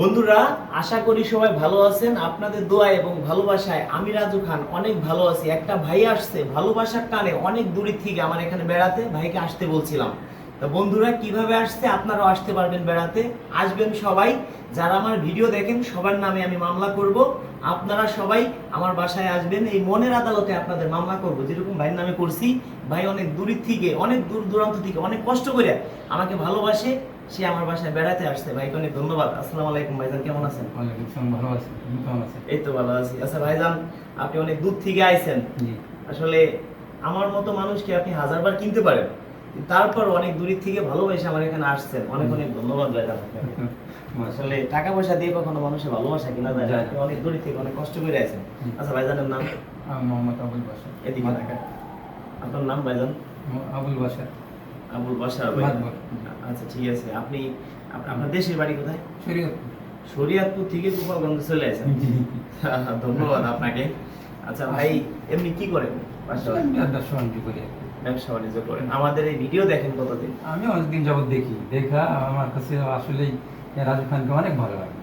বন্ধুরা, আশা করি সবাই ভালো আছেন। আপনাদের দোয়া এবং ভালোবাসায় আমি রাজু খান অনেক ভালো আছি। একটা ভাই আসছে, ভালোবাসার টানে অনেক দূরের থেকে আমার এখানে বেড়াতে ভাইকে আসতে বলছিলাম। তো বন্ধুরা, কীভাবে আসছে আপনারাও আসতে পারবেন বেড়াতে। আসবেন সবাই। যারা আমার ভিডিও দেখেন, সবার নামে আমি মামলা করব। আপনারা সবাই আমার বাসায় আসবেন। এই মনের আদালতে আপনাদের মামলা করব। যেরকম ভাইয়ের নামে করছি, ভাই অনেক দূরের থেকে, অনেক দূর দূরান্ত থেকে অনেক কষ্ট করে আমাকে ভালোবাসে। সে আমার বাসায় বেড়াতে আসছে ভাইকে অনেক ধন্যবাদ। আসসালামু আলাইকুম ভাইজান কেমন আছেন? ভালো আছি। তুমি কেমন আছেন এই তো ভালো আছি। আচ্ছা ভাইজান আপনি অনেক দূর থেকে আইছেন। আসলে আমার মতো মানুষকে আপনি হাজারবার কিনতে পারেন তারপর অনেক দূরের থেকে ভালোবেসে আমার এখানে আসছেন। অনেক অনেক ধন্যবাদ ভাইজান আসলে টাকা পয়সা দিয়ে কখনো মানুষের ভালোবাসা কিনা যায় না। আপনি অনেক দূরের থেকে অনেক কষ্ট করে আছেন আচ্ছা ভাইজানের নাম? মোহাম্মদ আবুল বাসার এদিকে আপনার নাম ভাইজান? আবুল বাসার আবুল বাসার আচ্ছা ঠিক আছে। আপনি আপনার দেশের বাড়ি কোথায়? শরীয়ত শরিয়াতপুর থেকে গোপালগঞ্জে চলে আসেন। ধন্যবাদ আপনাকে। আচ্ছা ভাই এমনি কি করেন? ব্যবসা বাণিজ্য করি। ব্যবসা বাণিজ্য করেন। আমাদের এই ভিডিও দেখেন কতদিন? আমি অনেকদিন যাবত দেখি। দেখা আমার কাছে আসলেই রাজু খানকে অনেক ভালো লাগে।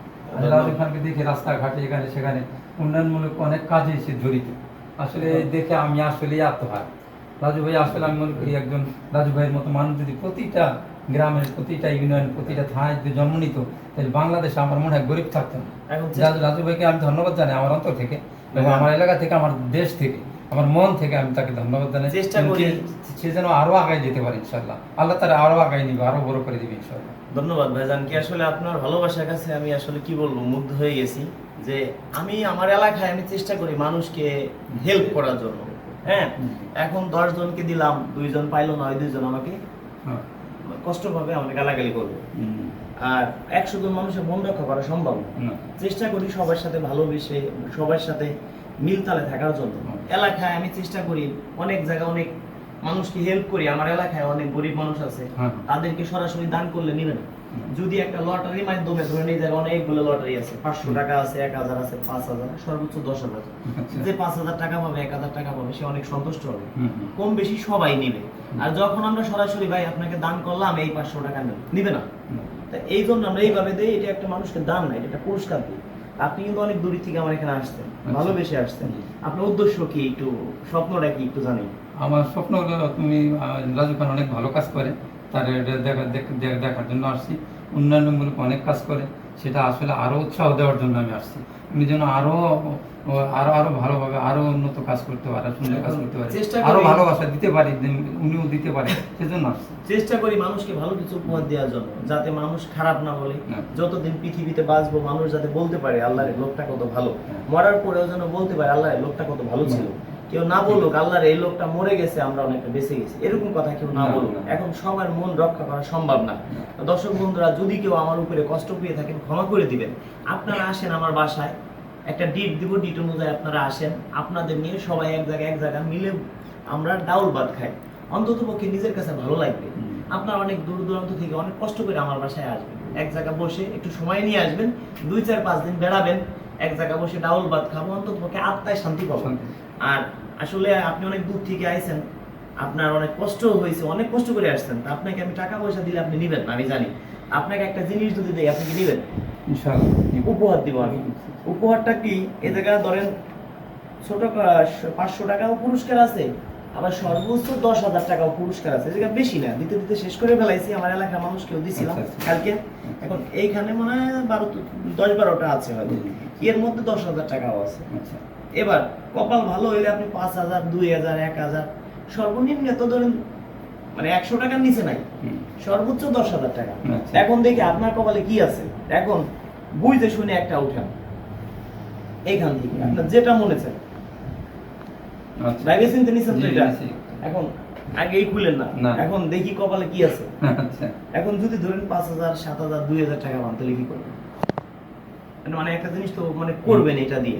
রাজু খানকে দেখে রাস্তাঘাটে এখানে সেখানে উন্নয়নমূলক অনেক কাজে এসে জড়িত। আসলে দেখে আমি আসলে আত্মহার। রাজু ভাই আসলে আমি মনে করি একজন রাজু ভাইয়ের মতো মানুষ যদি প্রতিটা গ্রামের প্রতিটা ইউনিয়ন প্রতিটা থানায় যদি জন্ম নিত তাহলে বাংলাদেশে আমার মনে হয় গরিব থাকতো না। এখন রাজু রাজু ভাইকে আমি ধন্যবাদ জানাই আমার অন্তর থেকে এবং আমার এলাকা থেকে আমার দেশ থেকে আমার মন থেকে আমি তাকে ধন্যবাদ জানাই। চেষ্টা করি। সে- সে যেন আরও আগায় যেতে পারে ইনশাল্লাহ আল্লাহ তারা আরও আগায় নিবে আরও বড় করে দিবে ইনশাল্লাহ ধন্যবাদ ভাইজান। কি আসলে আপনার ভালোবাসার কাছে আমি আসলে কি বলব? মুগ্ধ হয়ে গেছি যে আমি আমার এলাকায় আমি চেষ্টা করি মানুষকে হেল্প করার জন্য। হ্যাঁ? এখন দশ জনকে দিলাম দুইজন পাইলো না ওই দুইজন আমাকে হ্যাঁ। কষ্ট পাবে আমাকে গালাগালি করবে আর একশো জন মানুষের মন রক্ষা করা সম্ভব না। চেষ্টা করি সবার সাথে ভালোবেসে সবার সাথে মিলতালে থাকার জন্য। এলাকায় আমি চেষ্টা করি অনেক জায়গা অনেক মানুষকে হেল্প করি আমার এলাকায় অনেক গরিব মানুষ আছে হ্যাঁ। তাদেরকে সরাসরি দান করলে নিবে না। যদি একটা লটারি মাধ্যমে ধরে নিয়ে যায় অনেকগুলো লটারি আছে পাঁচশো টাকা আছে এক হাজার আছে পাঁচ হাজার সর্বোচ্চ দশ হাজার। আচ্ছা। যে পাঁচ হাজার টাকা পাবে এক হাজার টাকা পাবে সে অনেক সন্তুষ্ট হবে। কম বেশি সবাই নিবে। আর যখন আমরা সরাসরি ভাই আপনাকে দান করলাম এই পাঁচশো টাকা নেবে নিবে না। তা এই জন্য আমরা এইভাবে দিই এটা একটা মানুষকে দান না এটা একটা পুরস্কার দিই। আপনি কিন্তু অনেক দূর থেকে আমার এখানে আসছেন আচ্ছা। ভালোবেসে আসতেন আপনার উদ্দেশ্য কি একটু স্বপ্নটা কি একটু জানি। আমার স্বপ্ন হলো তুমি রাজু খান অনেক ভালো কাজ করে তার দেখা দেখ- দেখ- দেখার জন্য আসছি। উন্নয়নমূলক অনেক কাজ করে সেটা আসলে আরও উৎসাহ দেওয়ার জন্য আমি আসছি। উনি যেন আরও ও, আরও আরও ভালোভাবে আরও উন্নত কাজ করতে পারে সুন্দর কাজ করতে পারে চেষ্টা আরও ভালোবাসা দিতে পারি উনিও দিতে পারে সেজন্য চেষ্টা করি মানুষকে ভালো কিছু উপহার দেওয়ার জন্য যাতে মানুষ খারাপ না বলে যতদিন পৃথিবীতে বাঁচবো মানুষ যাতে বলতে পারে আল্লাহর লোকটা কত ভালো। হ্যাঁ। মরার পরেও যেন বলতে পারে আল্লাহর লোকটা কত ভালো ছিল। কেউ না বলুক আল্লাহর এই লোকটা মরে গেছে আমরা অনেকটা বেঁচে গেছি। এরকম কথা কেউ না বলুক। এখন সবার মন রক্ষা করা সম্ভব না। দর্শক বন্ধুরা যদি কেউ আমার উপরে কষ্ট পেয়ে থাকেন ক্ষমা করে দিবেন। আপনারা আসেন আমার বাসায়। একটা ডিট দিব ডিট অনুযায়ী আপনারা আসেন। আপনাদের নিয়ে সবাই এক জায়গায় এক জায়গায় মিলে আমরা ডাউল ভাত খাই। অন্তত পক্ষে নিজের কাছে ভালো লাগবে। আপনার অনেক দূর দূরান্ত থেকে অনেক কষ্ট করে আমার বাসায় আসবেন। এক জায়গায় বসে একটু সময় নিয়ে আসবেন। দুই চার পাঁচ দিন বেড়াবেন। এক জায়গায় বসে ডাউল ভাত খাব। অন্তত পক্ষে আত্মায় শান্তি পাবো। শান্তি। আর আসলে আপনি অনেক দূর থেকে আইছেন আপনার অনেক কষ্ট হয়েছে অনেক কষ্ট করে আসছেন। তা আপনাকে আমি টাকা পয়সা দিলে আপনি নিবেন না আমি জানি। আপনাকে একটা জিনিস যদি দেই আপনি কি নিবেন? ইনশাআল্লাহ। উপহার দিব আমি। উপহারটা কি? এ জায়গায় ধরেন ছোট পাঁচশো টাকাও পুরস্কার আছে আবার সর্বোচ্চ দশ হাজার টাকাও পুরস্কার আছে। এ জায়গায় বেশি না দিতে দিতে শেষ করে ফেলাইছি। আমার এলাকার মানুষকেও দিছিলাম আচ্ছা, আচ্ছা। কালকে। এখন এইখানে মনে হয় বারো দশ বারোটা আছে হয়তো। এর মধ্যে দশ হাজার টাকাও আছে। আচ্ছা। এবার কপাল ভালো হইলে আপনি পাঁচ হাজার দুই হাজার এক হাজার সর্বনিম্ন তো ধরেন মানে একশো টাকার নিচে নাই সর্বোচ্চ দশ হাজার টাকা। আচ্ছা। এখন দেখি আপনার কপালে কি আছে? এখন বুঝতে শুনে একটা উঠান। এইখান থেকে আপনার যেটা মনে চায়। আচ্ছা। চিনতে নিছেন তো এটা? এখন আগেই খুলেন না। এখন দেখি কপালে কি আছে। আচ্ছা। এখন যদি ধরেন পাঁচ হাজার সাত হাজার দুই হাজার টাকা পান তাহলে কি করবেন? মানে একটা জিনিস তো মানে করবেন এটা দিয়ে।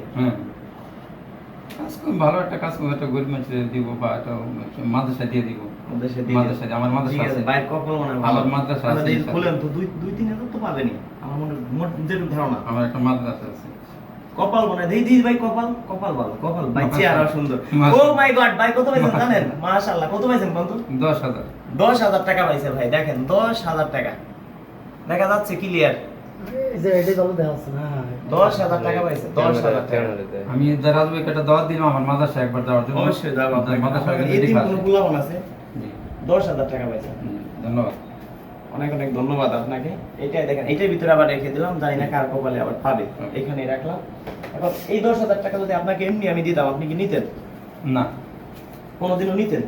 কাজ করুন, ভালো একটা কাজ করব একটা গরিব মানুষের দিব বা একটা মাদ্রাসা দিয়ে দিব। মাদ্রাসা আমার মাদ্রাসা আছে, মনে আমার মাদ্রাসা আছে, তো দুই দুই তিন হাজার তো পাবেনই। আমার মনে মোট যেটুকু ধারণা। আমার একটা মাদ্রাসা আছে। কপাল মনে দেই ভাই কপাল কপাল ভালো কপাল। ভাই চেহারা সুন্দর। ও মাশাআল্লাহ। মাই গড ভাই কত পাইছেন জানেন? মাশাআল্লাহ কত পাইছেন বন্ধু? টাকা পাইছে ভাই দেখেন দশ হাজার টাকা। দেখা যাচ্ছে ক্লিয়ার আমি যে একটা দাওয়াত দিলাম আমার মাদাসা একবার যাওয়ার জন্য। অবশ্যই আছে। দশ হাজার টাকা পাইছে। ধন্যবাদ। অনেক অনেক ধন্যবাদ আপনাকে। এটাই দেখেন এটার ভিতরে আবার রেখে দিলাম। জানি না কার কপালে আবার পাবে। এখানে রাখলাম। এখন এই দশ হাজার টাকা যদি আপনাকে এমনি আমি দিতাম আপনি কি নিতেন? না। কোনোদিনও নিতেন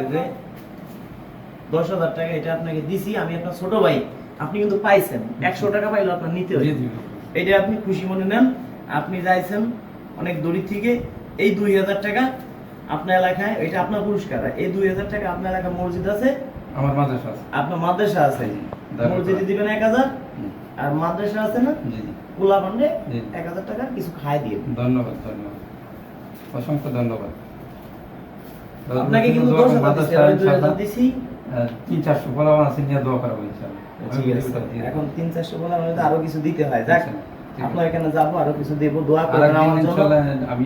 এই যে দশ হাজার টাকা এটা আপনাকে দিছি আমি আপনার ছোট ভাই আপনি কিন্তু পাইছেন। একশো টাকা পাইলে আপনার নিতে হবে এটা আপনি খুশি মনে নেন আপনি যাইছেন অনেক দূর থেকে এই দুই হাজার টাকা আপনার এলাকায় এটা আপনার পুরস্কার। এই দুই হাজার টাকা আপনার এলাকায় মসজিদ আছে? আমার মাদাসা আছে। আপনার মাদ্রাসা আছে? মসজিদে দিবেন এক হাজার? আর মাদ্রাসা আছে না? জি পান্ডে এক হাজার টাকা কিছু খাই দিয়ে। ধন্যবাদ ধন্যবাদ। অসংখ্য ধন্যবাদ। আপনাকে কিন্তু দশ হাজার দিছি, তিন চারশো ফলাফল আছে নিয়ে দোয়া করাবো ইনশাআল্লাহ ঠিক আছে। এখন তিন চারশো মধ্যে আরও কিছু দিতে হয়। যাক আচ্ছা, আছে। আপনার এখানে যাব আরও কিছু দেবো দোয়া আর করবেন আমার জন্য। আমি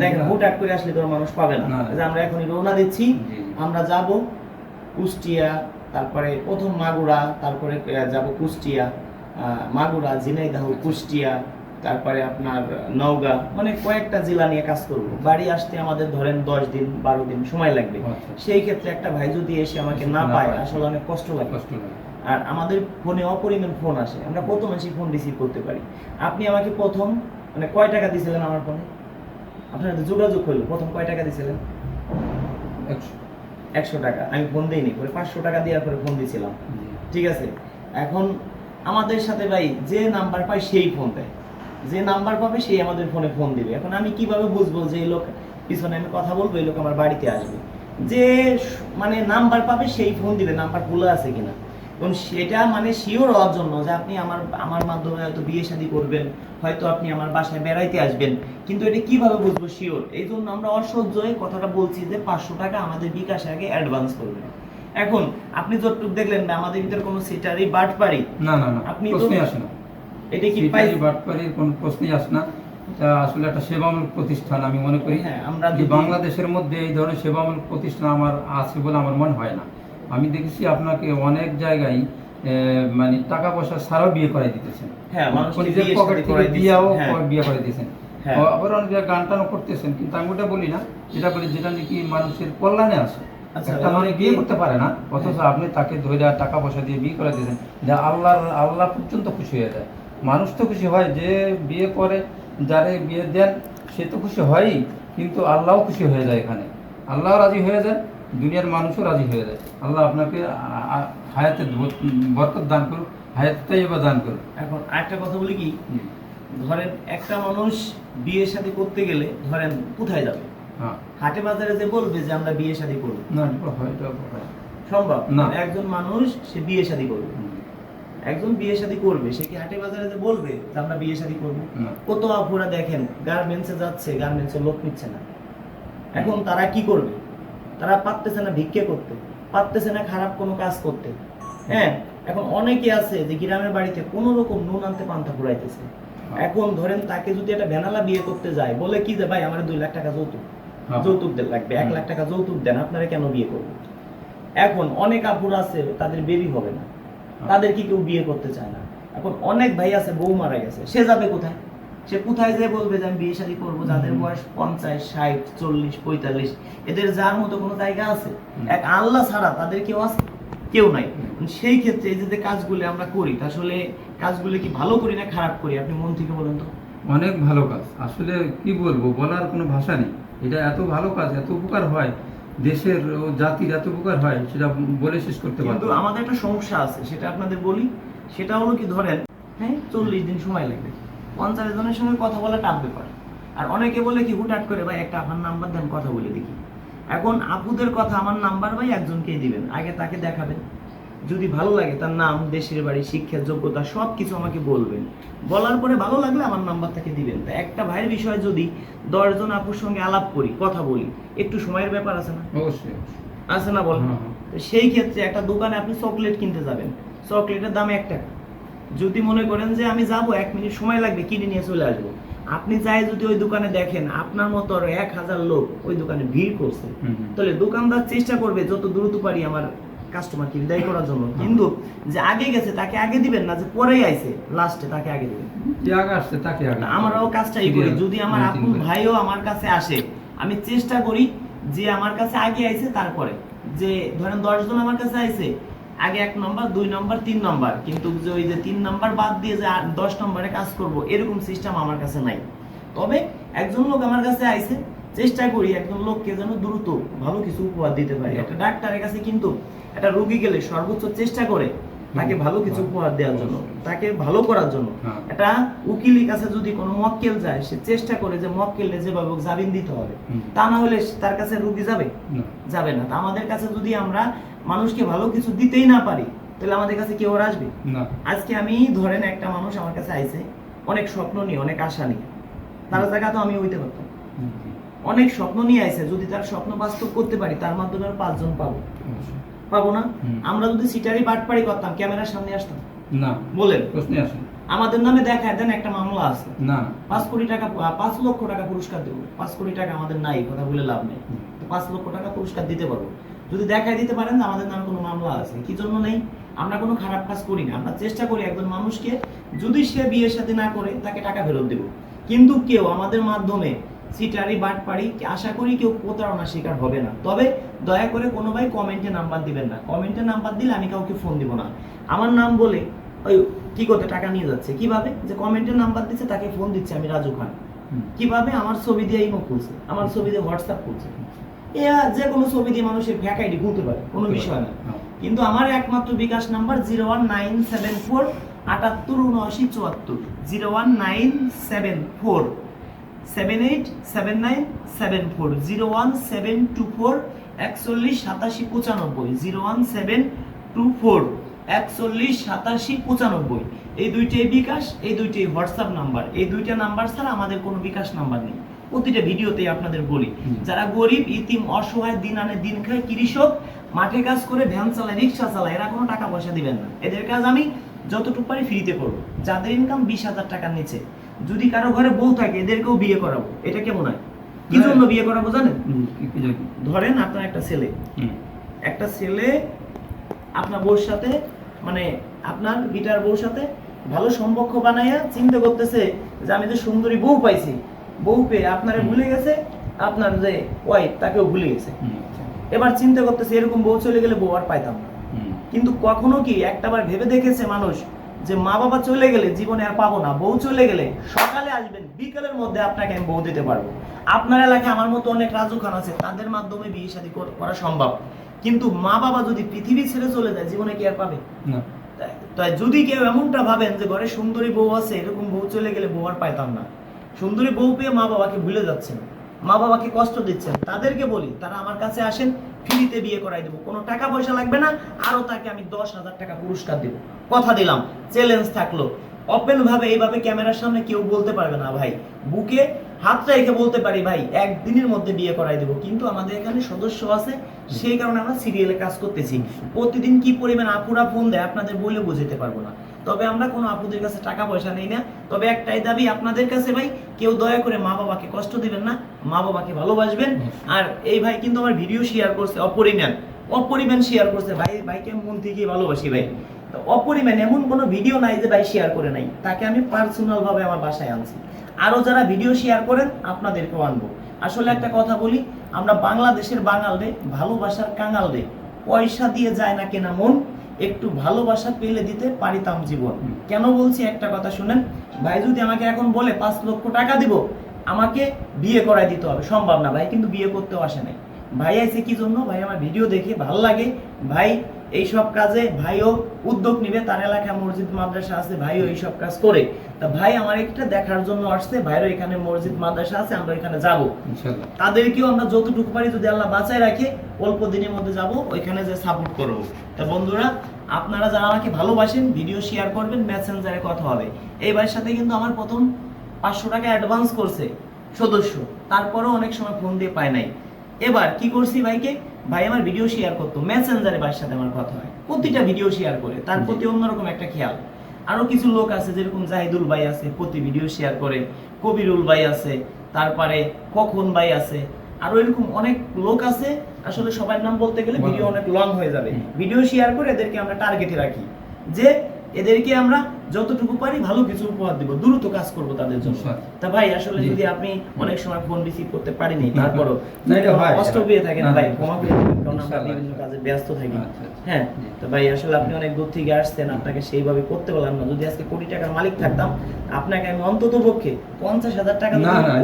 দেখেন হুটহাট করে আসলে তো মানুষ পাবে না। যে আমরা এখনই রওনা দিচ্ছি। আমরা যাব কুষ্টিয়া তারপরে প্রথম মাগুরা তারপরে যাব কুষ্টিয়া মাগুরা ঝিনাইদহ কুষ্টিয়া তারপরে আপনার নওগাঁ মানে কয়েকটা জেলা নিয়ে কাজ করব। বাড়ি আসতে আমাদের ধরেন দশ দিন বারো দিন সময় লাগবে। আচ্ছা। সেই ক্ষেত্রে একটা ভাই যদি এসে আমাকে না পায়। আসলে অনেক কষ্ট লাগে। আর আমাদের ফোনে অপরিমাণ ফোন আসে। আমরা কত মানুষই ফোন রিসিভ করতে পারি। আপনি আমাকে প্রথম মানে কয় টাকা দিয়েছিলেন আমার ফোনে? আপনার সাথে যোগাযোগ করল প্রথম কয় টাকা দিয়েছিলেন একশো। একশো টাকা। আমি ফোন দিইনি পরে পাঁচশো টাকা দেওয়ার পরে ফোন দিয়েছিলাম ঠিক আছে? এখন আমাদের সাথে ভাই যে নাম্বার পায় সেই ফোন দেয়। যে নাম্বার পাবে সেই আমাদের ফোনে ফোন দিবে। এখন আমি কীভাবে বুঝব যে এই লোক পিছনে আমি কথা বলব এই লোক আমার বাড়িতে আসবে? যে মানে নাম্বার পাবে সেই ফোন দিবে নাম্বার খোলা আছে কিনা। এবং সেটা মানে শিওর হওয়ার জন্য যে আপনি আমার আমার মাধ্যমে হয়তো বিয়ে শাদী করবেন হয়তো আপনি আমার বাসায় বেড়াইতে আসবেন। কিন্তু এটা কীভাবে বুঝব শিওর এই জন্য আমরা অসহ্য হয়ে কথাটা বলছি যে পাঁচশো টাকা আমাদের বিকাশে আগে অ্যাডভান্স করবেন। এখন আপনি যতটুকু দেখলেন না আমাদের ভিতরে কোনো সিটারি বাট পারি না না না আপনি তো- প্রশ্নই আসে না। এটা কি বাটপাড়ির কোনো প্রশ্নই আসে না। এটা আসলে একটা সেবামূলক প্রতিষ্ঠান আমি মনে করি। হ্যাঁ, আমরা বাংলাদেশের মধ্যে এই ধরনের সেবামূলক প্রতিষ্ঠান আমার আছে বলে আমার মনে হয় না। আমি দেখেছি আপনাকে অনেক জায়গায় মানে টাকা পয়সা ছাড়াও বিয়ে করাই দিতেছেন। হ্যাঁ, নিজের বিয়ে পকেট থেকে করাই দিয়েও হ্যাঁ। বিয়ে করে দিয়েছেন। আবার অনেক গান টানও করতেছেন কিন্তু আমি ওটা বলি না। যেটা বলি যেটা নাকি মানুষের কল্যাণে আসে আচ্ছা, একটা অনেকে- বিয়ে করতে পারে না অথচ আপনি তাকে ধরে টাকা পয়সা দিয়ে বিয়ে করে দিয়েছেন। যা আল্লাহর আল্লাহ পর্যন্ত খুশি হয়ে যায়। মানুষ তো খুশি হয় যে বিয়ে করে যারে বিয়ে দেন সে তো খুশি হয়ই কিন্তু আল্লাহও খুশি হয়ে যায় এখানে। আল্লাহ রাজি হয়ে যায় দুনিয়ার মানুষও রাজি হয়ে যায়। আল্লাহ আপনাকে হায়াতে বরকত দান করুক হায়াতটাই এবার দান করুক। এখন আরেকটা কথা বলি কি? ধরেন একটা মানুষ বিয়ে শাদী করতে গেলে ধরেন কোথায় যাবে? হ্যাঁ। হাটে বাজারে যে বলবে যে আমরা বিয়ে শাদী করব। না সম্ভব? না। একজন মানুষ সে বিয়ে শাদী করবে। একজন বিয়ে শাদী করবে সে কি হাটে বাজারে যে বলবে যে আমরা বিয়ে শাদী করব? কত আপুরা দেখেন গার্মেন্টসে যাচ্ছে গার্মেন্টসে লোক নিচ্ছে না। এখন তারা কি করবে? তারা পারতেছে না ভিক্ষে করতে পারতেছে না খারাপ কোনো কাজ করতে। হ্যাঁ এখন অনেকে আছে যে গ্রামের বাড়িতে কোনো রকম নুন আনতে পান্তা ফুরাইতেছে। এখন ধরেন তাকে যদি একটা ভ্যানালা বিয়ে করতে যায় বলে কি যে ভাই আমার দুই লাখ টাকা যৌতুক হ্যাঁ। যৌতুক দেন লাগবে এক লাখ টাকা যৌতুক দেন আপনারা কেন বিয়ে করবেন? এখন অনেক আপুর আছে তাদের বেবি হবে না। তাদের কি কেউ বিয়ে করতে চায় না? এখন অনেক ভাই আছে বউ মারা গেছে। সে যাবে কোথায়? সে কোথায় যে বলবে যে আমি বিয়ে শাদী করব? যাদের বয়স পঞ্চাশ ষাট চল্লিশ পঁয়তাল্লিশ এদের যার মতো কোনো জায়গা আছে? এক আল্লাহ ছাড়া তাদের কেউ আছে? কেউ নাই। সেই ক্ষেত্রে এই যে কাজগুলো আমরা করি আসলে কাজগুলো কি ভালো করি না খারাপ করি? আপনি মন থেকে বলুন তো। অনেক ভালো কাজ। আসলে কি বলব বলার কোনো ভাষা নেই। এটা এত ভালো কাজ এত উপকার হয় দেশের ও জাতির এত উপকার হয় সেটা বলে শেষ করতে পারব। আমাদের একটা সমস্যা আছে সেটা আপনাদের বলি সেটা হলো কি ধরেন হ্যাঁ চল্লিশ দিন সময় লাগবে পঞ্চাশ জনের সঙ্গে কথা বলা টাফ ব্যাপার। আর অনেকে বলে কি হুটহাট করে ভাই একটা আপনার নাম্বার দেন কথা বলে দেখি। এখন আপুদের কথা আমার নাম্বার ভাই একজনকেই দিবেন আগে তাকে দেখাবেন। যদি ভালো লাগে তার নাম দেশের বাড়ি শিক্ষার যোগ্যতা সব কিছু আমাকে বলবেন। বলার পরে ভালো লাগলে আমার নাম্বার তাকে দিবেন। তা একটা ভাইয়ের বিষয়ে যদি দশজন আপুর সঙ্গে আলাপ করি কথা বলি একটু সময়ের ব্যাপার আছে না? অবশ্যই। আছে না বলেন হ্যাঁ, সেই ক্ষেত্রে একটা দোকানে আপনি চকলেট কিনতে যাবেন। চকলেটের দাম এক টাকা। যদি মনে করেন যে আমি যাব এক মিনিট সময় লাগবে কিনে নিয়ে চলে আসব। আপনি যাই যদি ওই দোকানে দেখেন আপনার মতো আরও এক হাজার লোক ওই দোকানে ভিড় করছে। তাহলে দোকানদার চেষ্টা করবে যত দ্রুত পারি আমার কাস্টমারকে বিদায় করার জন্য। কিন্তু যে আগে গেছে তাকে আগে দিবেন না যে পরেই আইছে লাস্টে তাকে আগে দিবেন। আসছে তাকে আগে আমরাও কাজটাই করি। যদি আমার আপন ভাইও আমার কাছে আসে আমি চেষ্টা করি যে আমার কাছে আগে আইছে তারপরে। যে ধরেন দশ জন আমার কাছে আইছে আগে এক নম্বর দুই নম্বর তিন নম্বর কিন্তু যে ওই যে তিন নম্বর বাদ দিয়ে যে দশ নম্বরে কাজ করব এরকম সিস্টেম আমার কাছে নাই। তবে একজন লোক আমার কাছে আইছে চেষ্টা করি একজন লোককে যেন দ্রুত ভালো কিছু উপহার দিতে পারি। একটা ডাক্তারের কাছে কিন্তু একটা রোগী গেলে সর্বোচ্চ চেষ্টা করে তাকে ভালো কিছু উপহার দেওয়ার জন্য তাকে ভালো করার জন্য। হ্যাঁ। একটা উকিলের কাছে যদি কোনো মক্কেল যায় সে চেষ্টা করে যে মক্কেলে যেভাবে জামিন দিতে হবে তা না হলে তার কাছে রুগী যাবে? যাবে না। আমাদের কাছে যদি আমরা মানুষকে ভালো কিছু দিতেই না পারি তাহলে আমাদের কাছে কেউ আর আসবে? আজকে আমি ধরেন একটা মানুষ আমার কাছে আইছে অনেক স্বপ্ন নিয়ে অনেক আশা নিয়ে। তার জায়গা তো আমি হইতে পারতাম। অনেক স্বপ্ন নিয়ে আইছে যদি তার স্বপ্ন বাস্তব করতে পারি তার মাধ্যমে আর পাঁচজন পাবো। পাবো না? আমরা যদি সিটারি বাটপাড়ি করতাম ক্যামেরার সামনে আসতাম। না। বলেন। প্রশ্নে আসে আমাদের নামে দেখায় দেন একটা মামলা আছে। না। পাঁচ কোটি টাকা পাঁচ লক্ষ টাকা পুরস্কার দেবো। পাঁচ কোটি টাকা আমাদের নাই কথা বলে লাভ নেই। তো পাঁচ লক্ষ টাকা পুরস্কার দিতে পারব। যদি দেখাই দিতে পারেন যে আমাদের নামে কোনো মামলা আছে। কি জন্য নেই? আমরা কোনো খারাপ কাজ করি না। আমরা চেষ্টা করি একজন মানুষকে যদি সে বিয়ের সাথে না করে তাকে টাকা ফেরত দেবো। কিন্তু কেউ আমাদের মাধ্যমে সিটারি বাটপাড়ি আশা করি কেউ প্রতারণা শিকার হবে না। তবে দয়া করে কোনো ভাই কমেন্টে নাম্বার দিবেন না। কমেন্টে নাম্বার দিলে আমি কাউকে ফোন দিব না। আমার নাম বলে ওই কি করতে টাকা নিয়ে যাচ্ছে। কীভাবে? যে কমেন্টে নাম্বার দিচ্ছে তাকে ফোন দিচ্ছে আমি রাজু খান। কীভাবে? আমার ছবি দিয়ে ইমো খুলছে। আমার ছবি দিয়ে হোয়াটসঅ্যাপ খুলছে। এ যে কোনো ছবি দিয়ে মানুষের ফ্যাক আইডি খুলতে পারে কোনো বিষয় না। হ্যাঁ। কিন্তু আমার একমাত্র bKash number zero one nine seven four আটাত্তর উনআশি চুয়াত্তর। Zero one nine seven four seven eight seven nine seven four zero one seven two four একচল্লিশ সাতাশি পঁচানব্বই zero one seven two four একচল্লিশ সাতাশি পঁচানব্বই। এই দুইটাই বিকাশ এই দুইটাই হোয়াটসঅ্যাপ নাম্বার। এই দুইটা নাম্বার ছাড়া আমাদের কোনো বিকাশ নাম্বার নেই। প্রতিটা ভিডিওতেই আপনাদের বলি যারা গরিব ইতিম অসহায় দিন আনে দিন খায় কৃষক মাঠে কাজ করে ভ্যান চালায় রিক্সা চালায় এরা কোনো টাকা পয়সা দিবেন না। এদের কাজ আমি যতটুকু পারি ফ্রিতে করব। যাদের ইনকাম বিশ হাজার টাকার নিচে যদি কারও ঘরে বউ থাকে এদেরকেও বিয়ে করাবো। এটা কেমন হয়? কি হ্যাঁ। জন্য বিয়ে করাবো জানেন? ধরেন আপনার একটা ছেলে। একটা ছেলে আপনার বউর সাথে মানে আপনার গিটার বউর সাথে ভালো সম্পর্ক বানাইয়া চিন্তা করতেছে যে আমি তো সুন্দরী বউ পাইছি বউ পেয়ে আপনারে ভুলে গেছে আপনার যে ওয়াইফ তাকেও ভুলে গেছে। আচ্ছা। এবার চিন্তা করতেছে এরকম বউ চলে গেলে বউ আর পাইতাম না। কিন্তু কখনো কি একটাবার ভেবে দেখেছে মানুষ যে মা বাবা চলে গেলে জীবনে আর পাবো না বউ চলে গেলে সকালে আসবেন বিকালের মধ্যে আপনাকে আমি বউ দিতে পারব। আপনার এলাকায় আমার মতো অনেক রাজু খান আছে তাদের মাধ্যমে বিয়ে শাদী করা সম্ভব। কিন্তু মা বাবা যদি পৃথিবী ছেড়ে চলে যায় জীবনে কি আর পাবে? না। তাই- তাই যদি কেউ এমনটা ভাবেন যে ঘরে সুন্দরী বউ আছে এরকম বউ চলে গেলে বউ আর পাইতাম না। সুন্দরী বউ পেয়ে মা বাবাকে ভুলে যাচ্ছেন। মা বাবাকে কষ্ট দিচ্ছেন। তাদেরকে বলি তারা আমার কাছে আসেন ফ্রিতে বিয়ে করাই দেবো। কোনো টাকা পয়সা লাগবে না, আরও তাকে আমি দশ হাজার টাকা পুরস্কার দেবো। কথা দিলাম চ্যালেঞ্জ থাকল। ওপেন ভাবে এইভাবে ক্যামেরার সামনে কেউ বলতে পারবে না ভাই। বুকে হাতটা রেখে বলতে পারি ভাই, একদিনের মধ্যে বিয়ে করাই দেবো। কিন্তু আমাদের এখানে সদস্য আছে, সেই কারণে আমরা সিরিয়ালে কাজ করতেছি। প্রতিদিন কি পরিমাণ আপুরা ফোন দেয় আপনাদের বলে বুঝতে পারব না। তবে আমরা কোনো আপুদের কাছে টাকা পয়সা নেই না। তবে একটাই দাবি আপনাদের কাছে ভাই কেউ দয়া করে মা বাবাকে কষ্ট দিবেন না মা বাবাকে ভালোবাসবেন আর এই ভাই কিন্তু আমার ভিডিও শেয়ার করছে অপরিমাণ। অপরিমাণ শেয়ার করছে। ভাই ভাইকে মন থেকে ভালোবাসি ভাই। অপরিমাণ এমন কোনো ভিডিও নাই যে ভাই শেয়ার করে নাই। তাকে আমি পার্সোনাল ভাবে আমার বাসায় আনছি। আরও যারা ভিডিও শেয়ার করেন আপনাদেরকেও আনব। আসলে একটা কথা বলি আমরা বাংলাদেশের বাঙাল রে ভালোবাসার কাঙাল রে। পয়সা দিয়ে যায় না কেনা মন। একটু ভালোবাসা পেলে দিতে পারিতাম জীবন। কেন বলছি একটা কথা শুনেন? ভাই যদি আমাকে এখন বলে পাঁচ লক্ষ টাকা দিব, আমাকে বিয়ে করাই দিতে হবে। সম্ভব না, ভাই কিন্তু বিয়ে করতেও আসে নাই। ভাই আইসে কি জন্য? ভাই আমার ভিডিও দেখে ভালো লাগে। ভাই এই সব কাজে ভাইও উদ্যোগ নিবে তার এলাকায় মসজিদ মাদ্রাসা আছে ভাইও এই সব কাজ করে। তা ভাই আমার একটা দেখার জন্য আসছে ভাইরও এখানে মসজিদ মাদ্রাসা আছে আমরা এখানে যাব। তাদেরকেও আমরা যতটুকু পারি যদি আল্লাহ বাঁচায় রাখে অল্প দিনের মধ্যে যাব ওইখানে যে সাপোর্ট করব। তা বন্ধুরা আপনারা যারা আমাকে ভালোবাসেন ভিডিও শেয়ার করবেন মেসেঞ্জারে কথা হবে। এই ভাইয়ের সাথে কিন্তু আমার প্রথম পাঁচশো টাকা অ্যাডভান্স করছে সদস্য। তারপরেও অনেক সময় ফোন দিয়ে পায় নাই। এবার কি করছি ভাইকে? ভাই আমার ভিডিও শেয়ার করতো। মেসেঞ্জারে ভাইয়ের সাথে আমার কথা হয়। প্রতিটা ভিডিও শেয়ার করে। তার প্রতি অন্যরকম একটা খেয়াল। আরও কিছু লোক আছে যেরকম জাহিদুল ভাই আছে প্রতি ভিডিও শেয়ার করে। কবিরুল ভাই আছে তারপরে কখন ভাই আছে। আরও এরকম অনেক লোক আছে। আসলে সবার নাম বলতে গেলে ভিডিও অনেক লং হয়ে যাবে। ভিডিও শেয়ার করে এদেরকে আমরা টার্গেটে রাখি। যে এদেরকে আমরা যতটুকু পারি ভালো কিছু উপহার দিব। দ্রুত কাজ করব তাদের জন্য। তা ভাই আসলে যদি আপনি অনেক সময় ফোন রিসিভ করতে পারিনি তারপরও কষ্ট পেয়ে থাকেন ভাই ক্ষমা কারণ আমরা বিভিন্ন কাজে ব্যস্ত থাকি। আচ্ছা, আচ্ছা। হ্যাঁ তো ভাই আসলে আপনি অনেক দূর থেকে আসছেন আপনাকে সেইভাবে করতে পারলাম না। যদি আজকে কোটি টাকার মালিক থাকতাম আপনাকে আমি অন্তত পক্ষে পঞ্চাশ হাজার টাকা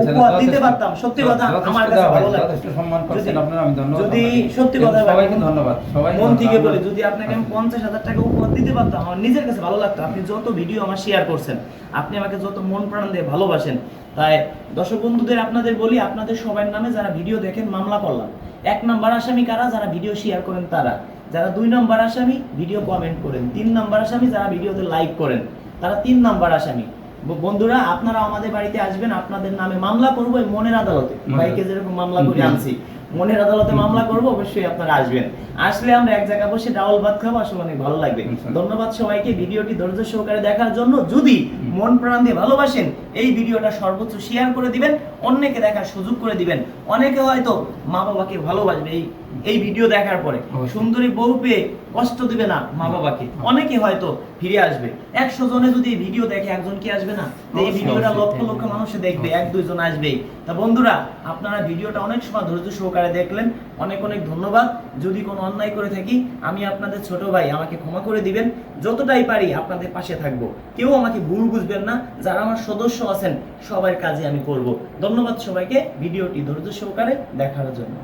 উপহার দিতে পারতাম সত্যি কথা আমার কাছে ভালো লাগে সম্মান করছেন যদি- আপনারা, আমি ধন্যবাদ যদি সত্যি কথা সবাইকে ধন্যবাদ সবাই মন থেকে বলে যদি আপনাকে আমি পঞ্চাশ হাজার টাকা উপহার দিতে পারতাম আমার নিজের কাছে ভালো লাগতো। আপনি যত ভিডিও আমার শেয়ার করছেন। আপনি আমাকে যত মন প্রাণ দিয়ে ভালোবাসেন তাই দর্শক বন্ধুদের আপনাদের বলি আপনাদের সবার নামে যারা ভিডিও দেখেন মামলা করলাম। এক নাম্বার আসামি কারা? যারা ভিডিও শেয়ার করেন তারা। যারা দুই নম্বর আসামি ভিডিও কমেন্ট করেন। তিন নম্বর আসামি যারা ভিডিওতে লাইক করেন তারা তিন নম্বর আসামি। বন্ধুরা আপনারা আমাদের বাড়িতে আসবেন আপনাদের নামে মামলা করব মনের আদালতে। বাইকে যেরকম মামলা করে আনছি মনের আদালতে মামলা করব অবশ্যই আপনারা আসবেন। আসলে আমরা এক জায়গায় বসে ডাউল ভাত খাব আসলে অনেক ভালো লাগবে। ধন্যবাদ সবাইকে ভিডিওটি ধৈর্য সহকারে দেখার জন্য। যদি মন প্রাণ দিয়ে ভালোবাসেন এই ভিডিওটা সর্বোচ্চ শেয়ার করে দিবেন অন্যকে দেখার সুযোগ করে দিবেন। অনেকে হয়তো মা বাবাকে ভালোবাসবে এই এই ভিডিও দেখার পরে। সুন্দরী বউ পেয়ে কষ্ট দিবে না মা বাবাকে অনেকে হয়তো ফিরে আসবে। একশো জনে যদি এই ভিডিও দেখে একজন কি আসবে না? এই ভিডিওটা লক্ষ লক্ষ মানুষ দেখবে এক দুইজন আসবেই তা বন্ধুরা আপনারা ভিডিওটা অনেক সময় ধৈর্য সহকারে দেখলেন। অনেক অনেক ধন্যবাদ। যদি কোনো অন্যায় করে থাকি, আমি আপনাদের ছোট ভাই, আমাকে ক্ষমা করে দিবেন। যতটাই পারি আপনাদের পাশে থাকব। কেউ আমাকে ভুল বুঝবেন না, যারা আমার সদস্য আছেন, সবার কাজে আমি করব। ধন্যবাদ সবাইকে, ভিডিওটি ধৈর্য সহকারে দেখার জন্য।